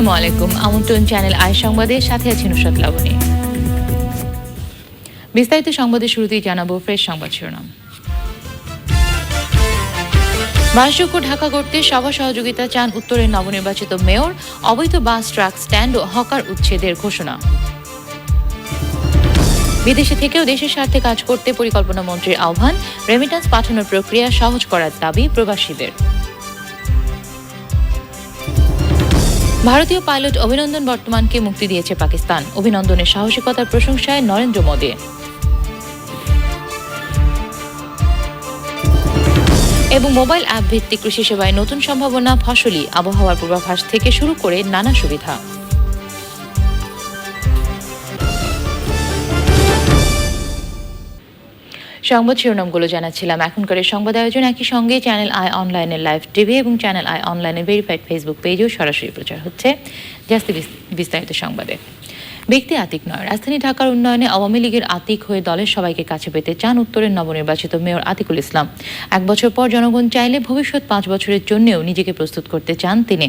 আসসালামু আলাইকুম। আমন্ত্রণ চ্যানেল আই সংবাদের সাথে আছি লাবণী। বিস্তারিত শুরুতেই জানাব ফ্রেশ সংবাদ শিরোনাম। বাসযোগ্য ঢাকা করতে সভা সহযোগিতা চান উত্তরের নবনির্বাচিত মেয়র, অবৈধ বাস, ট্রাক, স্ট্যান্ড ও হকার উচ্ছেদের ঘোষণা। বিদেশে থেকেও দেশের স্বার্থে কাজ করতে পরিকল্পনা মন্ত্রীর আহ্বান রেমিটেন্স পাঠানোর প্রক্রিয়া সহজ করার দাবি প্রবাসীদের। ভারতীয় পাইলট অভিনন্দন বর্তমানকে মুক্তি দিয়েছে পাকিস্তান। অভিনন্দনের সাহসিকতার প্রশংসায় নরেন্দ্র মোদী। এবং মোবাইল অ্যাপ ভিত্তিক কৃষি সেবায় নতুন সম্ভাবনা, ফসলি, আবহাওয়ার পূর্বাভাস থেকে শুরু করে নানা সুবিধা। সংবাদ শিরোনামগুলো জানাচ্ছিলাম। এখনকার সংবাদ আয়োজন একই সঙ্গে চ্যানেল আই অনলাইনের লাইভ টিভি এবং চ্যানেল আই অনলাইনের ভেরিফাইড ফেসবুক পেজেও সরাসরি প্রচার হচ্ছে। জাস্তি বিস্তারিত সংবাদে। ব্যক্তি আতিক নয়। রাজধানী ঢাকার উন্নয়নে আওয়ামী লীগের আতিক হয়ে দলের সবাইকে কাছে পেতে চান উত্তরের নবনির্বাচিত মেয়র আতিকুল ইসলাম। এক বছর পর জনগণ চাইলে ভবিষ্যৎ পাঁচ বছরের জন্যও নিজেকে প্রস্তুত করতে চান তিনি।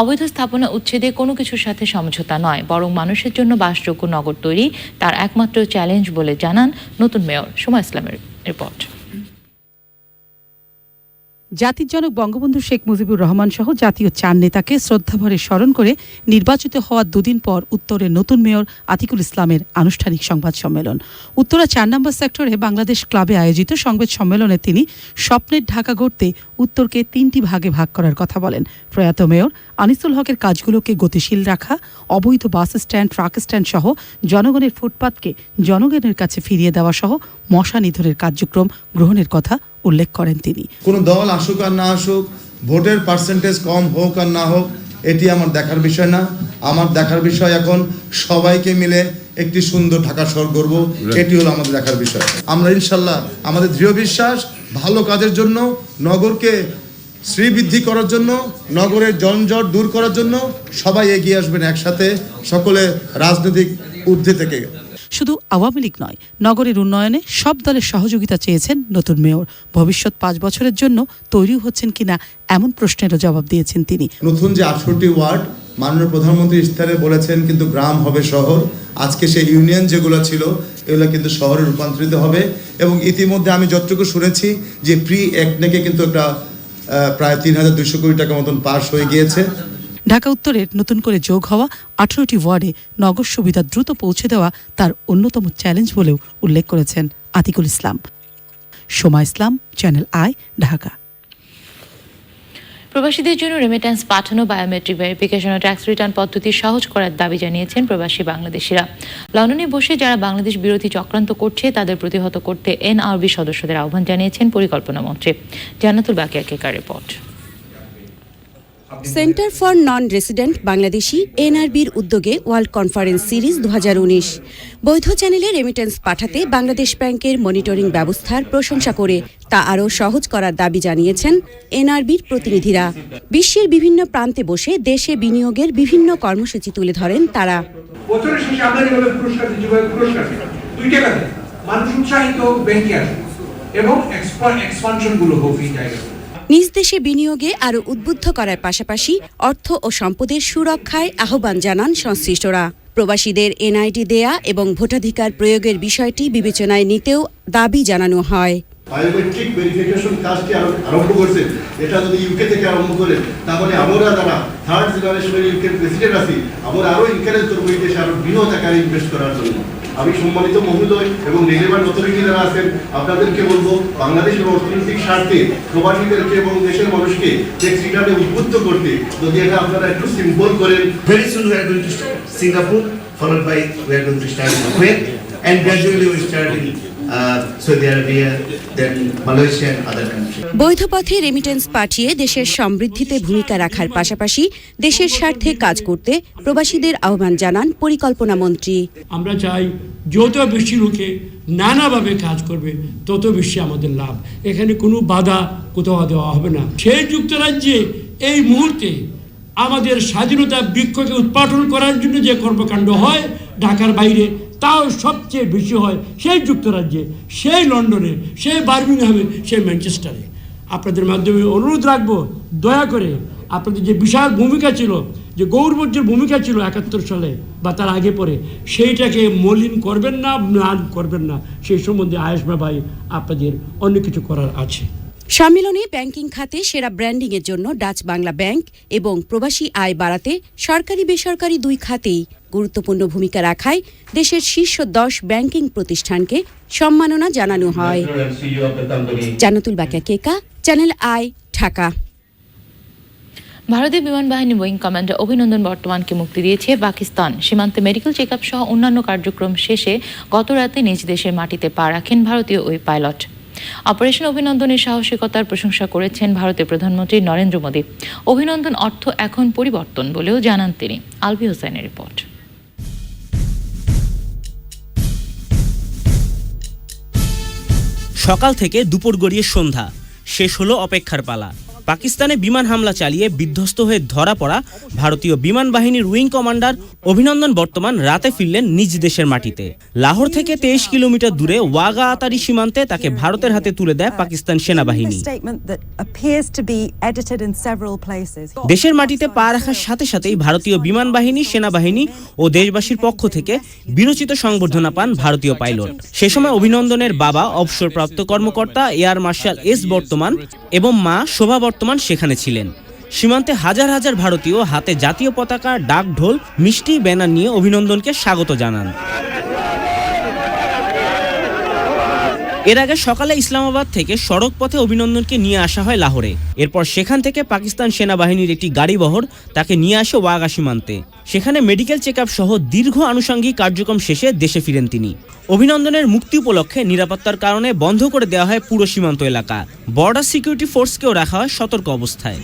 অবৈধ স্থাপনা উচ্ছেদে কোনো কিছুর সাথে সমঝোতা নয়, বরং মানুষের জন্য বাসযোগ্য নগর তৈরি, তার একমাত্র চ্যালেঞ্জ বলে জানান নতুন মেয়র সুমা ইসলামের রিপোর্ট জাতির জনক বঙ্গবন্ধু শেখ মুজিবুর রহমান সহ জাতীয় চার নেতাকে শ্রদ্ধাভরে স্মরণ করে নির্বাচিত হওয়ার দুদিন পর উত্তরের নতুন মেয়র আতিকুল ইসলামের আনুষ্ঠানিক সংবাদ সম্মেলন। উত্তরা চার নম্বর সেক্টরে বাংলাদেশ ক্লাবে আয়োজিত সংবাদ সম্মেলনে তিনি স্বপ্নের ঢাকা গড়তে উত্তরকে তিনটি ভাগে ভাগ করার কথা বলেন। প্রয়াত মেয়র আনিসুল হকের কাজগুলোকে গতিশীল রাখা, অবৈধ বাস স্ট্যান্ড, ট্রাক স্ট্যান্ড সহ জনগণের ফুটপাতকে জনগণের কাছে ফিরিয়ে দেওয়া সহ মশা নিধনের কার্যক্রম গ্রহণের কথা উল্লেখ করেন তিনি। কোনো দল আসুক আর না আসুক ভোটের পার্সেন্টেজ কম হোক আর না হোক এটি আমার দেখার বিষয় না। আমার দেখার বিষয় এখন সবাইকে মিলে একটি সুন্দর ঢাকা শহর করব এটি হলো আমাদের দেখার বিষয়। আমরা ইনশাল্লাহ আমাদের দৃঢ় বিশ্বাস ভালো কাজের জন্য নগরকে শ্রীবৃদ্ধি করার জন্য নগরের জনজট দূর করার জন্য সবাই এগিয়ে আসবেন একসাথে সকলে রাজনৈতিক ঊর্ধ্বে থেকে। শুধু আওয়ামী লীগ নয়, নগরের উন্নয়নে সব দলের সহযোগিতা চেয়েছেন নতুন মেয়র। ভবিষ্যৎ পাঁচ বছরের জন্য তৈরি হচ্ছেন কিনা এমন প্রশ্নেরও জবাব দিয়েছেন তিনি। নতুন যে আটষট্টি ওয়ার্ড, মাননীয় প্রধানমন্ত্রী ইস্তারে বলেছেন কিন্তু গ্রাম হবে শহর। আজকে সেই ইউনিয়ন যেগুলো ছিল, এগুলো কিন্তু শহরে রূপান্তরিত হবে এবং ইতিমধ্যে আমি যতটুকু শুনেছি যে প্রি একনেকে কিন্তু একটা প্রায় তিন হাজার দুইশো কোটি টাকা মতন পাস হয়ে গিয়েছে। ঢাকা উত্তরের নতুন করে যোগ হওয়া আঠারোটি ওয়ার্ডে নগর সুবিধা দ্রুত পৌঁছে দেওয়া তার অন্যতম চ্যালেঞ্জ বলেও উল্লেখ করেছেন আতিকুল ইসলাম। Soma Islam channel I Dhaka. প্রবাসীদের জন্য রেমিটেন্স পাঠানো বায়োমেট্রিক ভেরিফিকেশন ও ট্যাক্স রিটার্ন পদ্ধতি সহজ করার দাবি জানিয়েছেন প্রবাসী বাংলাদেশিরা। লন্ডনে বসে যারা বাংলাদেশ বিরোধী চক্রান্ত করছে, তাদের প্রতিহত করতে এনআরবি সদস্যদের আহ্বান জানিয়েছেন পরিকল্পনা মন্ত্রী। Jannatul বাকিয়া কেকার report centre for non resident Bangladeshi এনআরবির উদ্যোগে ওয়ার্ল্ড কনফারেন্স সিরিজ দু হাজার উনিশ। বৈধ চ্যানেলে রেমিটেন্স পাঠাতে বাংলাদেশ ব্যাংকের মনিটরিং ব্যবস্থার প্রশংসা করে তা আরও সহজ করার দাবি জানিয়েছেন এনআরবির প্রতিনিধিরা। বিশ্বের বিভিন্ন প্রান্তে বসে দেশে বিনিয়োগের বিভিন্ন কর্মসূচি তুলে ধরেন তারা। এবং এক্সপানশনগুলো হোক এই জায়গায়। নিজ দেশে বিনিয়োগে আরও উদ্বুদ্ধ করার পাশাপাশি অর্থ ও সম্পদের সুরক্ষায় আহ্বান জানান সংশ্লিষ্টরা। প্রবাসীদের এনআইডি দেয়া এবং ভোটাধিকার প্রয়োগের বিষয়টি বিবেচনায় নিতেও দাবি জানানো হয়। বায়োমেট্রিক ভেরিফিকেশন কাজটি আরম্ভ এটা যদি ইউকে থেকে আরম্ভ তাহলে আমরা যারা থার্ড জেনারেশনের ইউকের প্রেসিডেন্ট আছি, আমরা আরও এনকারেজ করব এই দেশে আরও বৃহৎ ইনভেস্ট করার জন্য। আমি সম্মানিত মহোদয় এবং নির্বাচন অতিথি যারা আছেন, আপনাদেরকে বলব, বাংলাদেশের অর্থনৈতিক স্বার্থে প্রবাসীদেরকে এবং দেশের মানুষকে টেক্সিটাতে উদ্বুদ্ধ করতে, যদি এটা আপনারা একটু সিম্পল করেন। Very soon we are going to Singapore followed by we are going to start with and gradually we starting Saudi Arabia then Malaysia and other countries. বৈধ পথে রেমিটেন্স পাঠিয়ে দেশের সমৃদ্ধিতে ভূমিকা রাখার পাশাপাশি দেশের স্বার্থে কাজ করতে প্রবাসীদের আহ্বান জানান পরিকল্পনা মন্ত্রী। আমরা চাই যত বেশি লোকে নানাভাবে কাজ করবে তত বেশি আমাদের লাভ। এখানে কোনো বাধা কোথাও দেওয়া হবে না। সেই যুক্তরাজ্যে এই মুহূর্তে আমাদের স্বাধীনতা বৃক্ষকে উৎপাদন করার জন্য যে কর্মকাণ্ড হয় ঢাকার বাইরে তাও সবচেয়ে বেশি হয় সেই যুক্তরাজ্যে, সেই লন্ডনে, সেই বার্মিং বার্মিংহামে, সেই ম্যানচেস্টারে। আপনাদের মাধ্যমে অনুরোধ রাখব, দয়া করে আপনাদের যে বিশাল ভূমিকা ছিল, যে গৌরবজ্যের ভূমিকা ছিল একাত্তর সালে বা তার আগে পরে, সেইটাকে মলিন করবেন না, ম্লান করবেন না। সেই সম্বন্ধে আয়েশমা ভাই আপনাদের অন্য কিছু করার আছে। সম্মেলনে ব্যাংকিং খাতে সেরা ব্র্যান্ডিংয়ের জন্য ডাচ বাংলা ব্যাংক এবং প্রবাসী আয় বাড়াতে সরকারি বেসরকারি দুই খাতেই গুরুত্বপূর্ণ ভূমিকা রাখায় দেশের শীর্ষ দশ ব্যাংকিং প্রতিষ্ঠানকে সম্মাননা জানানো হয়। Jannatul Bakia Keka, channel I, Dhaka. ভারতীয় বিমান বাহিনী উইং কমান্ডার অভিনন্দন বর্তমানকে মুক্তি দিয়েছে পাকিস্তান। সীমান্তে মেডিকেল চেক সহ অন্যান্য কার্যক্রম শেষে গত রাতে নিজ দেশের মাটিতে পা রাখেন ভারতীয় ওই পাইলট। অপারেশন অভিনন্দনের সাহসিকতার প্রশংসা করেছেন ভারতের প্রধানমন্ত্রী নরেন্দ্র মোদী। অভিনন্দন অর্থ এখন পরিবর্তন বলেও জানান তিনি। আলবি হোসেনের রিপোর্ট। সকাল থেকে দুপুর গড়িয়ে সন্ধ্যা। শেষ হলো অপেক্ষার পালা। পাকিস্তানে বিমান হামলা চালিয়ে বিধ্বস্ত হয়ে ধরা পড়া ভারতীয় বিমান বাহিনীর উইং কমান্ডার অভিনন্দন বর্তমান রাতে ফিরলেন নিজ দেশের মাটিতে। লাহোর থেকে তেইশ কিলোমিটার দূরে ওয়াগা আতারি সীমান্তে তাকে ভারতের হাতে তুলে দেয় পাকিস্তান সেনাবাহিনী. দেশের মাটিতে পা রাখার সাথে সাথেই ভারতীয় বিমান বাহিনী সেনাবাহিনী ও দেশবাসীর পক্ষ থেকে বিরচিত সংবর্ধনা পান ভারতীয় পাইলট। সে সময় অভিনন্দনের বাবা অবসরপ্রাপ্ত কর্মকর্তা এয়ার মার্শাল এস বর্তমান এবং মা শোভা বর্তমান সেখানে ছিলেন। সীমান্তে হাজার হাজার ভারতীয় হাতে জাতীয় পতাকা ডাক ঢোল মিষ্টি ব্যানার নিয়ে অভিনন্দনকে স্বাগত জানান। এর আগে সকালে ইসলামাবাদ থেকে সড়ক পথে অভিনন্দনকে নিয়ে আসা হয় লাহোরে। এরপর সেখান থেকে পাকিস্তান সেনাবাহিনীর একটি গাড়িবহর তাকে নিয়ে আসে ওয়াগা সীমান্তে সেখানে মেডিকেল চেক সহ দীর্ঘ আনুষঙ্গিক কার্যক্রম শেষে দেশে ফিরেন তিনি। অভিনন্দনের মুক্তি উপলক্ষে নিরাপত্তার কারণে বন্ধ করে দেওয়া হয় পুরো সীমান্ত এলাকা। বর্ডার সিকিউরিটি ফোর্সকেও রাখা হয় সতর্ক অবস্থায়।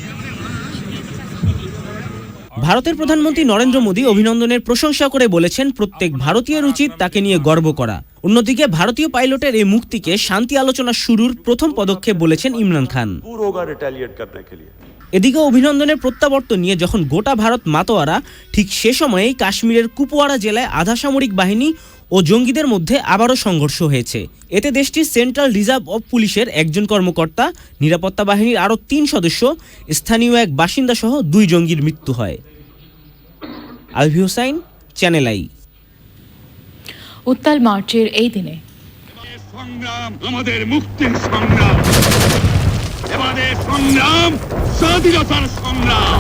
ভারতের প্রধানমন্ত্রী নরেন্দ্র মোদী অভিনন্দনের প্রশংসা করে বলেছেন, প্রত্যেক ভারতীয়ের উচিত তাকে নিয়ে গর্ব করা। অন্যদিকে ভারতীয় পাইলটের এই মুক্তিকে শান্তি আলোচনা শুরুর প্রথম পদক্ষেপ বলেছেন ইমরান খান। এদিকে অভিনন্দনের প্রত্যাবর্তন নিয়ে যখন গোটা ভারত মাতোয়ারা ঠিক সে সময়েই কাশ্মীরের কুপওয়ারা জেলায় আধাসামরিক বাহিনী ও জঙ্গিদের মধ্যে আবারও সংঘর্ষ হয়েছে। এতে দেশটির সেন্ট্রাল রিজার্ভ অব পুলিশের একজন কর্মকর্তা নিরাপত্তা বাহিনীর আরও তিন সদস্য স্থানীয় এক বাসিন্দা সহ দুই জঙ্গির মৃত্যু হয়। Alvi Hossain channel I. উত্তাল মার্চের এই দিনে। সংগ্রাম আমাদের মুক্তির সংগ্রাম। এবারে সংগ্রাম স্বাধীনতার সংগ্রাম।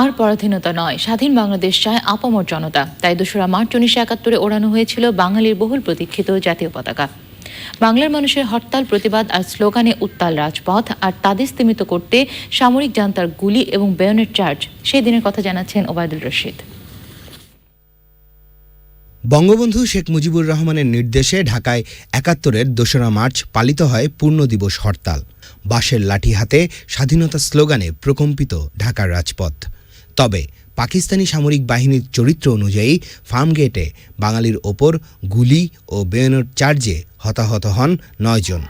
আর পরাধীনতা নয় স্বাধীন বাংলাদেশ চায় আপামর জনতা। তাই দোসরা মার্চ উনিশশো একাত্তরে ওড়ানো হয়েছিল বাঙালির বহুল প্রতীক্ষিত জাতীয় পতাকা। বাংলার মানুষের হরতাল, প্রতিবাদ আর স্লোগানে উত্তাল রাজপথ আর তাদের স্তীমিত করতে সামরিক জান্তার গুলি এবং বেয়নের চার্জ সেই দিনের কথা জানাচ্ছেন ওবায়দুল রশিদ। বঙ্গবন্ধু শেখ মুজিবুর রহমানের নির্দেশে ঢাকায় একাত্তরের দোসরা মার্চ পালিত হয় পূর্ণ দিবস হরতাল। বাঁশের লাঠি হাতে স্বাধীনতা স্লোগানে প্রকম্পিত ঢাকার রাজপথ। তবে পাকিস্তানি সামরিক বাহিনীর চরিত্র অনুযায়ী ফার্মগেটে বাঙালির ওপর গুলি ও বেয়নট চার্জে হতাহত হন নয়জন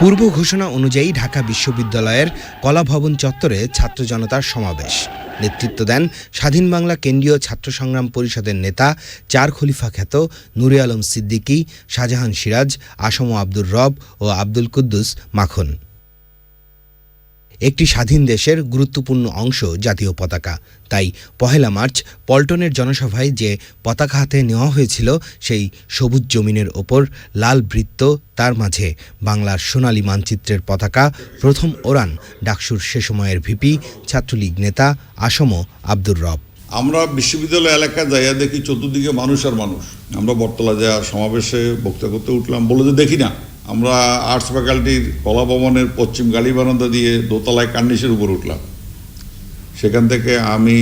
পূর্ব ঘোষণা অনুযায়ী ঢাকা বিশ্ববিদ্যালয়ের কলাভবন চত্বরে ছাত্র জনতার সমাবেশ। নেতৃত্ব দেন স্বাধীন বাংলা কেন্দ্রীয় ছাত্র সংগ্রাম পরিষদের নেতা চার খলিফা খ্যাত নুরে আলম সিদ্দিকী, শাহজাহান সিরাজ, আসম আব্দুর রব ও আব্দুল কুদ্দুস মাখন। একটি স্বাধীন দেশের গুরুত্বপূর্ণ অংশ জাতীয় পতাকা। তাই পহেলা মার্চ পল্টনের জনসভায় যে পতাকা হাতে নেওয়া হয়েছিল, সেই সবুজ জমিনের ওপর লাল বৃত্ত, তার মাঝে বাংলার সোনালী মানচিত্রের পতাকা, প্রথম ওরান ডাকসুর সে সময়ের ভিপি, ছাত্রলীগ নেতা আসম আব্দুর রব। আমরা বিশ্ববিদ্যালয় এলাকায় যাইয়া দেখি চতুর্দিকে মানুষ আর মানুষ। আমরা বটতলা যাওয়ার সমাবেশে বক্তৃতা করতে উঠলাম বলে যে দেখি না। আমরা আর্টস ফ্যাকাল্টির কলা ভবনের পশ্চিম গালি বারান্দা দিয়ে দোতলায় কান্ডিসের উপর উঠলাম। সেখান থেকে আমি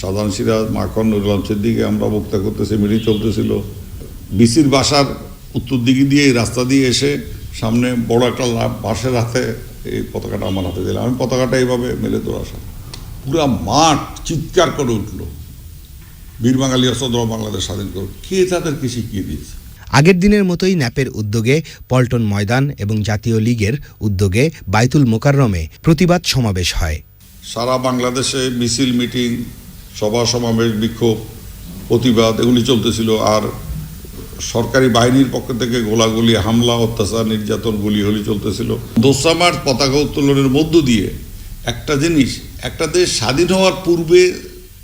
সাধারণ সিরাজ মাখন নুরুলাম সিদ্দিকে, আমরা বক্তৃতা করতেছি মিলি চলতেছিল। বিসির বাসার উত্তর দিকে দিয়ে এই রাস্তা দিয়ে এসে সামনে বড় একটা বাঁশের হাতে এই পতাকাটা আমার হাতে দিলাম। আমি পতাকাটা এইভাবে মেলে তোর আসা পুরা মাঠ চিৎকার করে উঠল। বীর বাঙালি অসদ্র বাংলাদেশ স্বাধীন করো। কে তাদের তাদেরকে শিখিয়ে দিয়েছে? আগের দিনের মতোই ন্যাপের উদ্যোগে পল্টন ময়দান এবং জাতীয় লীগের উদ্যোগে বাইতুল মোকাররমে প্রতিবাদ সমাবেশ হয়। সারা বাংলাদেশে মিছিল, মিটিং, সভা, সমাবেশ, বিক্ষোভ, প্রতিবাদ এগুলি চলতেছিল আর সরকারি বাহিনীর পক্ষ থেকে গোলাগুলি, হামলা, অত্যাচার, নির্যাতন, গুলিহলি চলতেছিল। দোসরা মার্চ পতাকা উত্তোলনের মধ্য দিয়ে একটা জিনিস, একটা দেশ স্বাধীন হওয়ার পূর্বে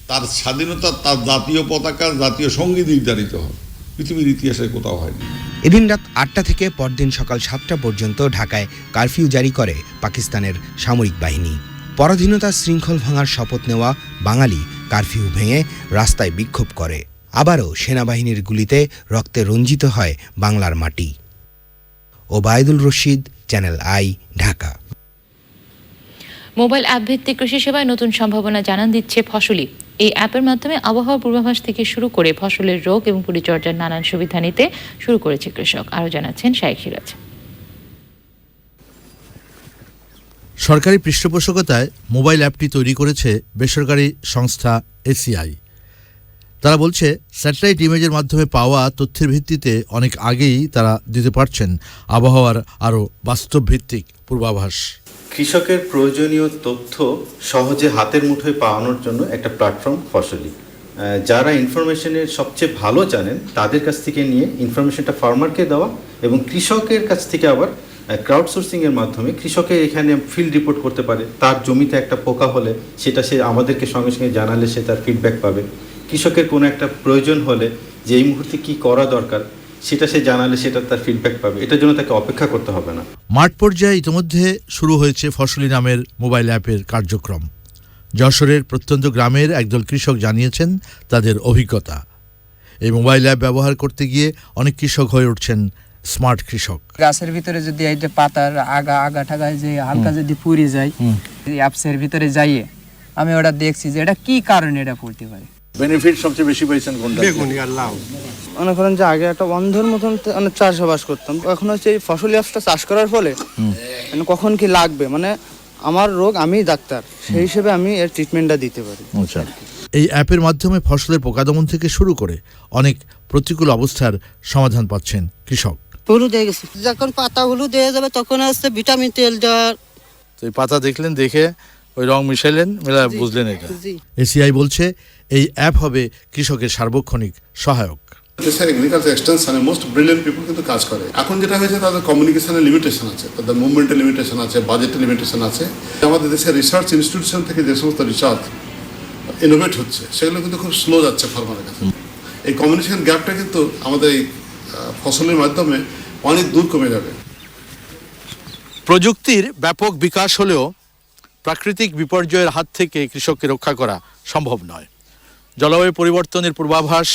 তার স্বাধীনতা তার জাতীয় পতাকা, জাতীয় সংগীত নির্ধারিত হয়। পৃথিবীর ইতিহাসে কোথাও হয়নি। এদিন রাত আটটা থেকে পরদিন সকাল সাতটা পর্যন্ত ঢাকায় কারফিউ জারি করে পাকিস্তানের সামরিক বাহিনী। পরাধীনতার শৃঙ্খল ভাঙার শপথ নেওয়া বাঙালি কারফিউ ভেঙে রাস্তায় বিক্ষোভ করে। আবারও সেনাবাহিনীর গুলিতে রক্তে রঞ্জিত হয় বাংলার মাটি। Obaidul Rashid channel I Dhaka. Mobile app ভিত্তিক কৃষি সেবায় নতুন সম্ভাবনা জানান দিচ্ছে ফসলি। এই অ্যাপের মাধ্যমে আবহাওয়া পূর্বাভাস থেকে শুরু করে ফসলের রোগ এবং পরিচর্যার নানান সুবিধা নিতে শুরু করেছে কৃষক। আরও জানাচ্ছেন সিরাজ। সরকারি পৃষ্ঠপোষকতায় মোবাইল অ্যাপটি তৈরি করেছে বেসরকারি সংস্থা এসিআই। তারা বলছে, স্যাটেলাইট ইমেজের মাধ্যমে পাওয়া তথ্যের ভিত্তিতে অনেক আগেই তারা দিতে পারছেন। আবহাওয়ার আরও বাস্তবভিত্তিক পূর্বাভাস। কৃষকের প্রয়োজনীয় তথ্য সহজে হাতের মুঠোয় পাওয়ানোর জন্য একটা প্ল্যাটফর্ম ফসলি। যারা ইনফরমেশনের সবচেয়ে ভালো জানেন, তাদের কাছ থেকে নিয়ে ইনফরমেশনটা ফার্মারকে দেওয়া এবং কৃষকের কাছ থেকে আবার ক্রাউড সোর্সিংয়ের মাধ্যমে কৃষকের এখানে ফিল্ড রিপোর্ট করতে পারে, তার জমিতে একটা পোকা হলে সেটা সে আমাদেরকে সঙ্গে সঙ্গে জানালে সে তার ফিডব্যাক পাবে। কৃষকের কোনো একটা প্রয়োজন হলে যে এই মুহূর্তে কী করা দরকার সেটা সে জানালে সেটা তার ফিডব্যাক পাবে। এটার জন্য তাকে অপেক্ষা করতে হবে না। মাঠ পর্যায়ে ইতিমধ্যে শুরু হয়েছে ফসলি নামের মোবাইল অ্যাপের কার্যক্রম। যশোরের প্রত্যন্ত গ্রামের একদল কৃষক জানিয়েছেন তাদের অভিজ্ঞতা। এই মোবাইল অ্যাপ ব্যবহার করতে গিয়ে অনেক কৃষক হয়ে উঠছেন স্মার্ট কৃষক। গাছের ভিতরে যদি এইটা পাতার আগা আগা ঠাগায় যে হালকা যদি পুড়ে যায় এই অ্যাপসের ভিতরে যাইয়ে আমি ওটা দেখছি যে এটা কি কারণে এটা পড়তে পারে। বেনিফিট সবচেয়ে বেশি পাইছেন কোনটা? বেগুনি আর লাউ। মনে করেন যে আগে একটা অন্ধের মতন মানে চাষাবাস করতাম। এখন হচ্ছে এই ফসলি অ্যাপসটা চাষ করার ফলে মানে কখন কি লাগবে? মানে আমার রোগ আমি ডাক্তার সেই হিসেবে আমি এর ট্রিটমেন্টটা দিতে পারি। আচ্ছা। এই অ্যাপের মাধ্যমে ফসলের পোকা দমন থেকে শুরু করে অনেক প্রতিকূল অবস্থার সমাধান পাচ্ছেন কৃষক। হলুদ হয়ে গেছে। যখন পাতা হলুদ হয়ে যাবে তখন আসছে ভিটামিন তেল দেওয়ার তো এই পাতা দেখলেন দেখে ওই রং মিশাইলেন মেলা বুঝলেন এটা। জি। এসিআই বলছে এই অ্যাপ হবে কৃষকের সার্বক্ষণিক সহায়ক। দেশের এগ্রিকালচার এক্সটেনশনে মোস্ট ব্রিলিয়েন্ট পিপল কিন্তু কাজ করে। এখন যেটা হয়েছে, তাদের কমিউনিকেশনের লিমিটেশন আছে, তাদের মুভমেন্টের লিমিটেশন আছে বাজেটের লিমিটেশন আছে। আমাদের দেশের রিসার্চ ইনস্টিটিউশন থেকে যে সমস্ত রিসার্চ ইনোভেট হচ্ছে, সেগুলো কিন্তু খুব স্লো যাচ্ছে ফার্মারের কাছে। এই কমিউনিকেশন গ্যাপটা কিন্তু আমাদের এই ফসলের মাধ্যমে অনেক দূর কমে যাবে। প্রযুক্তির ব্যাপক বিকাশ হলেও প্রাকৃতিক বিপর্যয়ের হাত থেকে কৃষককে রক্ষা করা সম্ভব নয়। জলবায়ু পরিবর্তনের পূর্বাভাস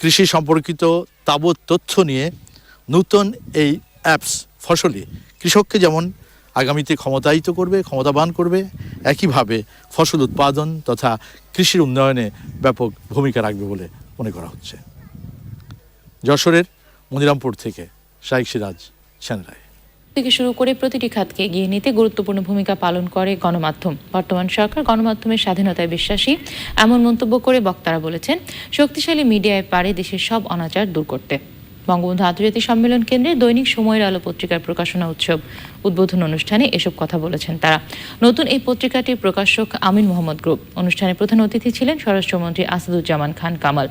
কৃষি সম্পর্কিত তাবৎ তথ্য নিয়ে নূতন এই অ্যাপস ফসলে কৃষককে যেমন আগামীতে ক্ষমতায়িত করবে, ক্ষমতাবান করবে, একইভাবে ফসল উৎপাদন তথা কৃষির উন্নয়নে ব্যাপক ভূমিকা রাখবে বলে মনে করা হচ্ছে। যশোরের মনিরামপুর থেকে শাইক সিরাজ সেনরায় থেকে শুরু করে প্রতিটি খাতকে এগিয়ে নিতে গুরুত্বপূর্ণ ভূমিকা পালন করে গণমাধ্যম। বর্তমান সরকার গণমাধ্যমের স্বাধীনতায় বিশ্বাসী, এমন মন্তব্য করে বক্তারা বলেছেন, শক্তিশালী মিডিয়ায় পারে দেশের সব অনাচার দূর করতে। বঙ্গবন্ধু আন্তর্জাতিক সম্মেলন কেন্দ্রে দৈনিক সময়ের আলো পত্রিকার প্রকাশনা উৎসব উদ্বোধন অনুষ্ঠানে এসব কথা বলেছেন তারা। নতুন এই পত্রিকাটির প্রকাশক আমিন মোহাম্মদ গ্রুপ। অনুষ্ঠানে প্রধান অতিথি ছিলেন স্বরাষ্ট্রমন্ত্রী আসাদুজ্জামান খান কামাল।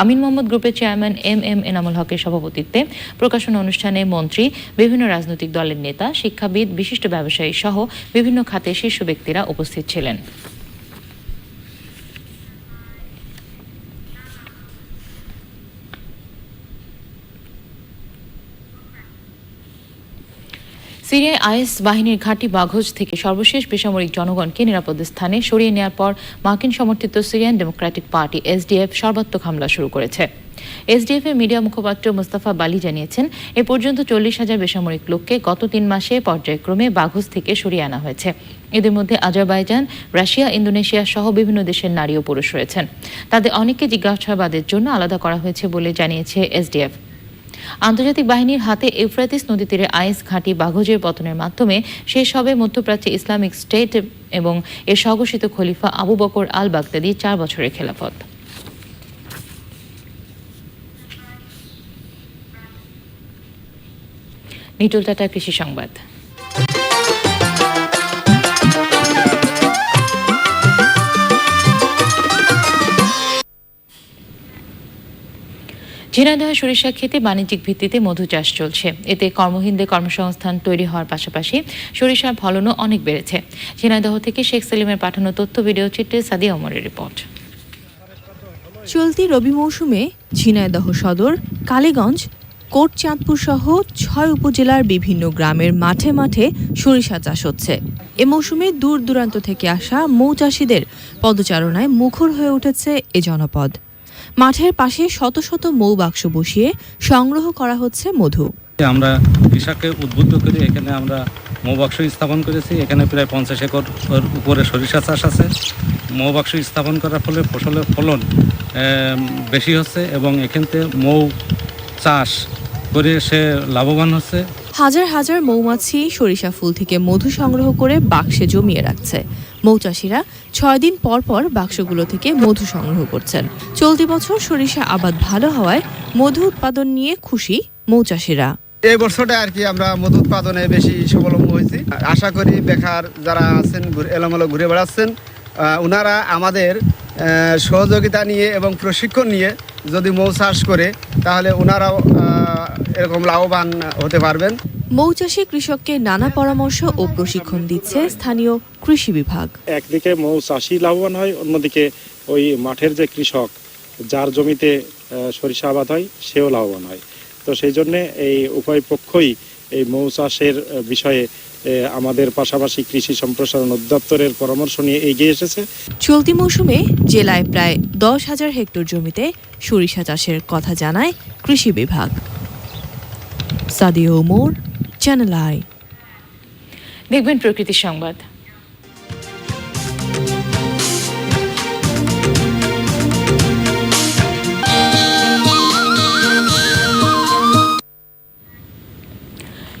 আমিন মোহাম্মদ গ্রুপের চেয়ারম্যান এম এম এনামুল হকের সভাপতিত্বে প্রকাশনা অনুষ্ঠানে মন্ত্রী, বিভিন্ন রাজনৈতিক দলের নেতা, শিক্ষাবিদ, বিশিষ্ট ব্যবসায়ী সহ বিভিন্ন খাতে শীর্ষ ব্যক্তিরা উপস্থিত ছিলেন। সিরিয়ায় আইএস বাহিনীর ঘাঁটি বাঘজ থেকে সর্বশেষ বেসামরিক জনগণকে নিরাপদ স্থানে সরিয়ে নেওয়ার পর মার্কিন সমর্থিত সিরিয়ান ডেমোক্রেটিক পার্টি এসডিএফ সর্বাত্মক হামলা শুরু করেছে। এসডিএফ এর মিডিয়া মুখপাত্র মুস্তাফা বালি জানিয়েছেন, এ পর্যন্ত চল্লিশ হাজার বেসামরিক লোককে গত তিন মাসে পর্যায়ক্রমে বাঘজ থেকে সরিয়ে আনা হয়েছে। এদের মধ্যে আজারবাইজান, রাশিয়া, ইন্দোনেশিয়া সহ বিভিন্ন দেশের নারী ও পুরুষ রয়েছেন। তাদের অনেককে জিজ্ঞাসাবাদের জন্য আলাদা করা হয়েছে বলে জানিয়েছে এসডিএফ। আন্তর্জাতিক বাহিনীর হাতে এফ্রাতিস নদী তীরে আইস ঘাঁটি বাঘজের পতনের মাধ্যমে শেষ হবে মধ্যপ্রাচ্যে ইসলামিক স্টেট এবং এর স্বঘোষিত খলিফা আবু বকর আল বাগদাদি চার বছরের খেলাফত। নিটুল টাটা, কৃষি সংবাদ। ঝিনাইদহ সরিষা খেতে বাণিজ্যিক ভিত্তিতে মধু চাষ চলছে। এতে কর্মহীনদের কর্মসংস্থান তৈরি হওয়ার পাশাপাশি সরিষার ফলনও অনেক বেড়েছে। ঝিনাইদহ থেকে শেখ সেলিমের পাঠানো তথ্য ভিডিও চিত্রে সাদিয়া অমরের রিপোর্ট। চলতি রবি মৌসুমে ঝিনাইদহ সদর, কালীগঞ্জ, কোটচাঁদপুর সহ ছয় উপজেলার বিভিন্ন গ্রামের মাঠে মাঠে সরিষা চাষ হচ্ছে। এ মৌসুমে দূর দূরান্ত থেকে আসা মৌচাষীদের পদচারণায় মুখর হয়ে উঠেছে এ জনপদ। মাঠের পাশে শত শত মৌ বাক্স বসিয়ে সংগ্রহ করা হচ্ছে মধু। আমরা কৃষককে উদ্বুদ্ধ করে এখানে আমরা মৌবাক্স স্থাপন করেছি। এখানে প্রায় পঞ্চাশ একর উপরে সরিষা চাষ আছে। মৌবাক্স স্থাপন করার ফলে ফসলের ফলন বেশি হচ্ছে এবং এখান থেকে মৌ চাষ করে সে লাভবান হচ্ছে। হাজার হাজার মৌমাছি সরিষা ফুল থেকে মধু সংগ্রহ করে বাক্সে জমিয়ে রাখছে। মৌচাষীরা ছয় দিন পর পর বাক্সগুলো থেকে মধু সংগ্রহ করছেন। চলতি বছর সরিষা আবাদ ভালো হওয়ায় মধু উৎপাদন নিয়ে খুশি মৌচাষীরা। এই বছরটা আর কি আমরা মধু উৎপাদনে বেশি স্বাবলম্বী হয়েছি। আশা করি বেকার যারা আছেন এলোমেলো ঘুরে বেড়াচ্ছেন ওনারা আমাদের সহযোগিতা নিয়ে এবং প্রশিক্ষণ নিয়ে যদি মৌ চাষ করে, তাহলে ওনারাও এরকম লাভবান হতে পারবেন। মৌচাষী কৃষককে নানা পরামর্শ ও প্রশিক্ষণ দিচ্ছে স্থানীয় কৃষি বিভাগ। একদিকে মৌ চাষি লাভবান হয় অন্যদিকে ওই মাঠের যে কৃষক যার জমিতে সরিষা আবাদ হয় সেও লাভবান হয়। তো সেই জন্যে এই উভয় পক্ষই এই মৌ চাষের বিষয়ে আমাদের পাশাপাশি কৃষি সম্প্রসারণ অধিদপ্তরের পরামর্শ নিয়ে এগিয়ে এসেছে। চলতি মৌসুমে জেলায় প্রায় দশ হাজার হেক্টর জমিতে সরিষা চাষের কথা জানায় কৃষি বিভাগ। সাদিও মোর চ্যানেল আই দেখবেন প্রকৃতির সংবাদ।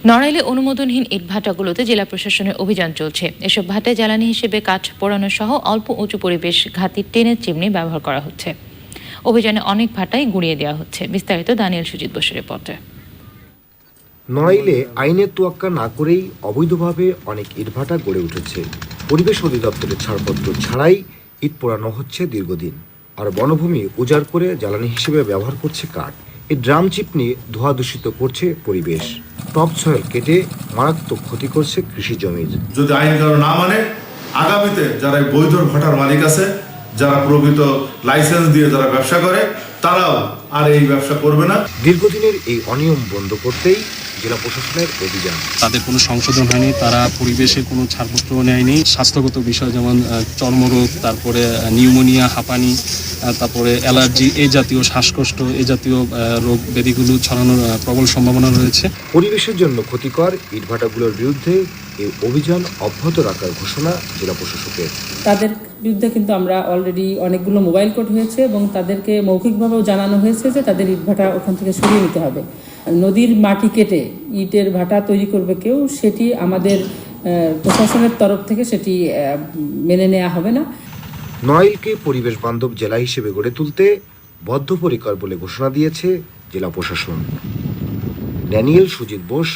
নড়াইলে অনুমোদনহীন ইট ভাটাগুলোতে জেলা প্রশাসনের অভিযান চলছে। এসব ভাটায় জ্বালানি হিসেবে কাঠ পোড়ানো সহ অল্প উঁচু পরিবেশ ঘাতি টেনের চিমনি ব্যবহার করা হচ্ছে। অভিযানে অনেক ভাটাই গুঁড়িয়ে দেওয়া হচ্ছে। বিস্তারিত দানিয়েল সুজিত বসুর রিপোর্টে। নড়াইলে আইনের তোয়াক্কা না করেই অবৈধভাবে অনেক ইটভাটা গড়ে উঠেছে। পরিবেশ অধিদপ্তরের ছাড়পত্র ছাড়াই ইট পোড়ানো হচ্ছে দীর্ঘদিন। আর বনভূমি উজাড় করে জ্বালানি হিসেবে ব্যবহার করছে কাঠ। এই ড্রাম চিপনি ধোয়া দূষিত করছে পরিবেশ। টপ সয়েল কেটে মারাত্মক ক্ষতি করছে কৃষি জমির। যদি আইন কানুন না মানে আগামীতে যারা বৈধ ভাটার মালিক আছে, যারা প্রকৃত লাইসেন্স দিয়ে যারা ব্যবসা করে, তারাও আর এই ব্যবসা করবে না। দীর্ঘদিনের এই অনিয়ম বন্ধ করতেই জেলা প্রশাসনের অভিযান। তাদের কোনো সংশোধন হয়নি তারা পরিবেশের কোনো ছাড়পত্র নেয়নি। স্বাস্থ্যগত বিষয় যেমন চর্মরোগ তারপরে নিউমোনিয়া হাঁপানি তারপরে অ্যালার্জি এই জাতীয় শ্বাসকষ্ট এই জাতীয় রোগ ব্যাধিগুলো ছড়ানোর প্রবল সম্ভাবনা রয়েছে। পরিবেশের জন্য ক্ষতিকর ইটভাটাগুলোর বিরুদ্ধে এই অভিযান অব্যাহত রাখার ঘোষণা জেলা প্রশাসকের। তাদের বিরুদ্ধে কিন্তু আমরা অলরেডি অনেকগুলো মোবাইল কোড হয়েছে এবং তাদেরকে মৌখিকভাবেও জানানো হয়েছে যে তাদের ইট ভাটা ওখান থেকে সরিয়ে নিতে হবে। নদীর মাটি কেটে ইটের ভাটা তৈরি করবে কেউ সেটি আমাদের প্রশাসনের তরফ থেকে সেটি মেনে নেওয়া হবে না। নড়াইলকে পরিবেশ বান্ধব জেলা হিসেবে গড়ে তুলতে বদ্ধপরিকর বলে ঘোষণা দিয়েছে জেলা প্রশাসন। Daniel Sujit Bose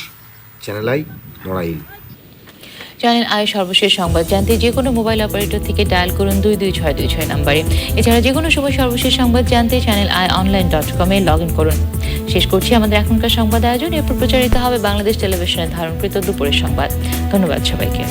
channel I Narail. Channel I সর্বশেষ সংবাদ জানতে যে কোনো মোবাইল অপারেটর থেকে ডায়াল করুন দুই দুই ছয় দুই ছয় নম্বরে। এছাড়া যে কোনো সময় সর্বশেষ সংবাদ জানতে চ্যানেল আয় অনলাইন ডট কমে লগ ইন করুন। শেষ করছি আমাদের এখনকার সংবাদ আয়োজন, এরপর প্রচারিত হবে বাংলাদেশ টেলিভিশনের ধারণকৃত দুপুরের সংবাদ। ধন্যবাদ সবাইকে।